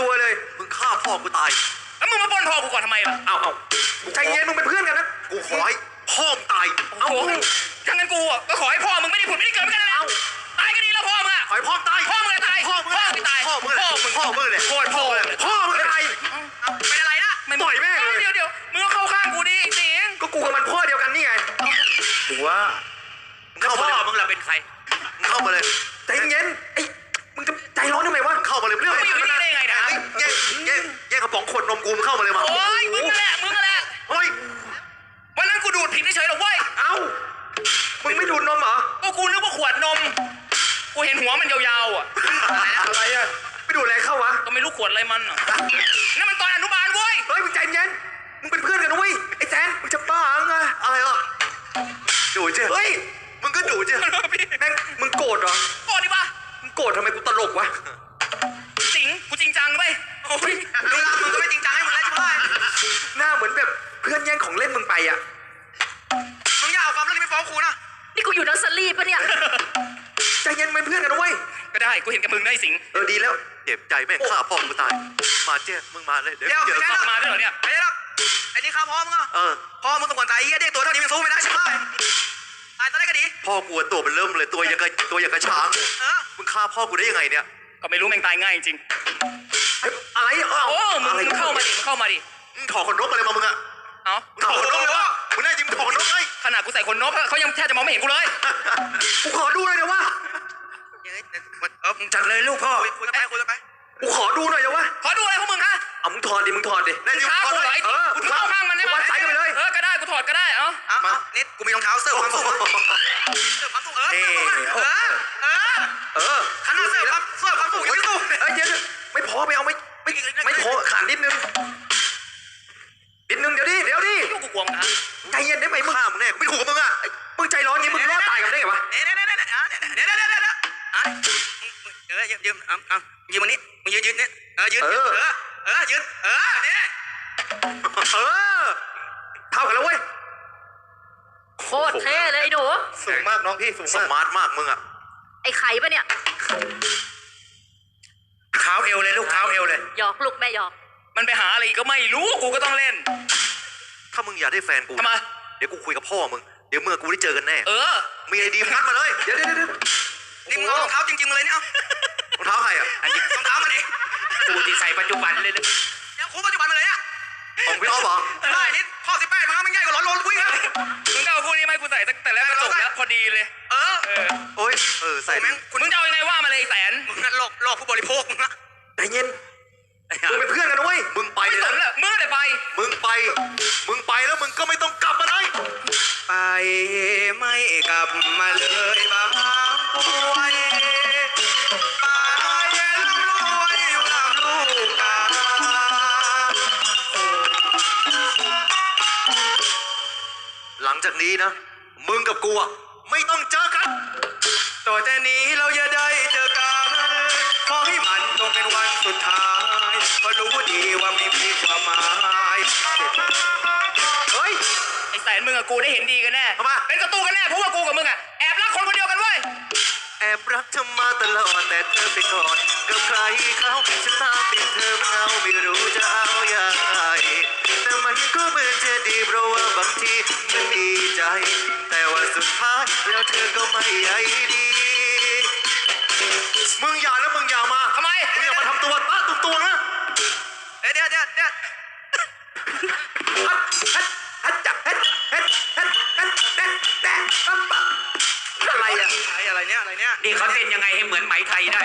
ตัวเลย มึงฆ่าพ่อกูตาย แล้วมึงมาปล้นพ่อกูก่อนทำไมล่ะ เอาเอาใจเย็นมึงเป็นเพื่อนกันนะกูขอให้พ่อมึงตายโอ้โหถ้างั้นกูอะก็ขอให้พ่อมึงไม่ได้ผุดไม่ได้เกิดเหมือนกันนะตายก็ดีแล้วพ่อมึงอะ ขอให้พ่อมึงตายพ่อมึงอะตายพ่อมึงพ่อมึงตายพ่อมึงพ่อมึงพ่อมึงเนี่ยโทษพ่อมึงพ่อมึงอะไรเป็นอะไรนะต่อยแม่งเลย เดี๋ยวเดี๋ยวมึงก็เข้าข้างกูดิไอ้สิงก็กูกับมันพ่อเดียวกันนี่ไงถึงว่า มึงเข้ามาเลยมึงล่ะเป็นใครมึงเข้ามาเลยใจเย็นไอ้ ผิดเฉยๆหรอกเว้ยเอ้า มึงไม่ดูดนมเหรอ ก็กูนึกว่าขวดนม กูเห็นหัวมันยาวๆอะ อะไรอะไม่ดูดอะไรเข้าวะ ก็ไม่รู้ขวดอะไรมันอะนั่นมันตอนอนุบาลเว้ย เฮ้ยมึงใจเย็น มึงเป็นเพื่อนกันนะเว้ยไอ้แซนมึงจะบ้าไงอะไรอะดูเจ้เฮ้ย มึงก็ดูเจ้พี่ แม่งมึงโกรธเหรอโกรธดิปะมึงโกรธทำไมกูตลกวะจริง กูจริงจังเว้ยโอ้ย เย็นเป็นเพื่อนกันนะเว้ยก็ได้กูเห็นกับมึงได้สิงเออดีแล้วเจ็บใจแม่งฆ่าพ่อกูตาย มาเจ้มึงมาเลยเดี๋ยวเดี๋ยวเดี๋ยวแค่ออกมาด้วยเหรอเนี่ยไม่ได้หรอกไอ้นี่ข้าพ่อมึงอะเออพ่อมึงต้องก่อนตายไอ้เหี้ยเด็กตัวเท่านี้มันสู้ไม่ได้ใช่ไหมตายตอนแรกก็ดีพ่อกูอะตัวมันเริ่มเลยตัวอย่างกับตัวอย่างกับช้างเออมึงฆ่าพ่อกูได้ยังไงเนี่ยก็ไม่รู้แม่งตายง่ายจริงเอ้ยอะไรเอ้าโอ้มึงอะไรมึงเข้ามาดิมึงเข้ามาดิมึงถอดขนนกอะไรมามึงอะเอ้ามึงถอดขนนกเลยวะมึงแน่จริงมึงถอดขนนกไงขนาดกูใส่คนนกเขายังแทบจะมองไม่เห็นกูเลยกูขอดูหน่อยนะวะเฮ้ยเออ มึงจัดเลยลูกพ่อคุยกันไปคุยกันไปกูขอดูหน่อยนะวะขอดูอะไรพวกมึงคะเอามึงถอดดิมึงถอดดิแน่จริงท้ามึงถอดกูเหรอเลยไอ้เอที่อกูเข้าข้างมันได้ไหมวัดไซส์กันไปเลยเออก็ได้กูถอดก็ได้เอ้าเอาเอานิดกูมีรองเท้าเสื้อความสูงเสื้อความสูงเออเออเออเออขนาดเสื้อความเสื้อความสูงยังไม่สูงเอ้ยเดี๋ยวเดี๋ยวไม่พอไปเอาไม่ไม่ไม่ เอาเอายืมวันนี้มึงยืนยืนเนี่ยเออยืนเออ เออยืนเออเนี่ยเออเท่ากันแล้วเว้ยโคตรเท่เลยไอ้หนู สูงมากน้องพี่สูงมากสมาร์ทมากมึงอะไอ้ไข่ปะเนี่ย เท้าเอวเลยลูกเท้าเอวเลย หยอกลูกแม่หยอก มันไปหาอะไรอีกก็ไม่รู้กูก็ต้องเล่นถ้ามึงอยากได้แฟนกูทำไมเดี๋ยวกูคุยกับพ่อมึงเดี๋ยวเมื่อกูได้เจอกันแน่เออมีไอดีมึงงัดมาเลยเดี๋ยวเดี๋ยวเดี๋ยว ของพี่อ๊อฟเหรอได้นิดข้อสิบแปดมันมันใหญ่กว่าร้อยโลวิ่งอะมึงก็เอาคู่นี้มาให้กูใส่ตั้งแต่แรกก็จบแล้วพอดีเลย เออเออโอ้ยเออใส่แม่งคุณมึงจะเอายังไงว่ามาเลยไอ้แสนมึงหลอกหลอกผู้บริโภคมึงนะใจเย็นมึงเป็นเพื่อนกันนะเว้ยมึงไปไม่เลยสนนะละมึงก็ได้ไปมึงไป มึงไปแล้วมึงก็ งจากนี้นะ มึงกับกูอะไม่ต้องเจอกัน ต่อจากนี้เราจะได้เจอกัน ขอให้มันต้องเป็นวันสุดท้ายเพราะรู้ดีว่าไม่มีความหมายเฮ้ยไอ้แสนมึงกับกูได้เห็นดีกันแน่ทำไม เป็นศัตรูกันแน่เพราะว่ากูกับมึงอะแอบรักคนคนเดียวกันเว้ย แอบรักเธอมาตลอดแต่เธอไปก่อนกับใครเขาฉันตามติดเธอมันเอาไม่รู้จะเอาอย่างไรแต่มันก็เหมือนจะดีเพราะว่าบางทีมันดีใจ แต่ว่าสุดท้ายแล้วเธอก็ไม่ใยดี มึงอย่านะมึงอย่ามาทำไมมึงอย่ามาทำตัวตาตุ้มตัวนะเดี๋ยวเดี๋ยวเดี๋ยวเดี๋ยวฮัดฮัดฮัดจับฮัดฮัดฮัดฮัดแดะแดะปั๊บปั๊บอะไรอะไอ้อะไรเนี่ยอะไรเนี่ยนี่เขาเต้นยังไงให้เหมือนไหมไทยได้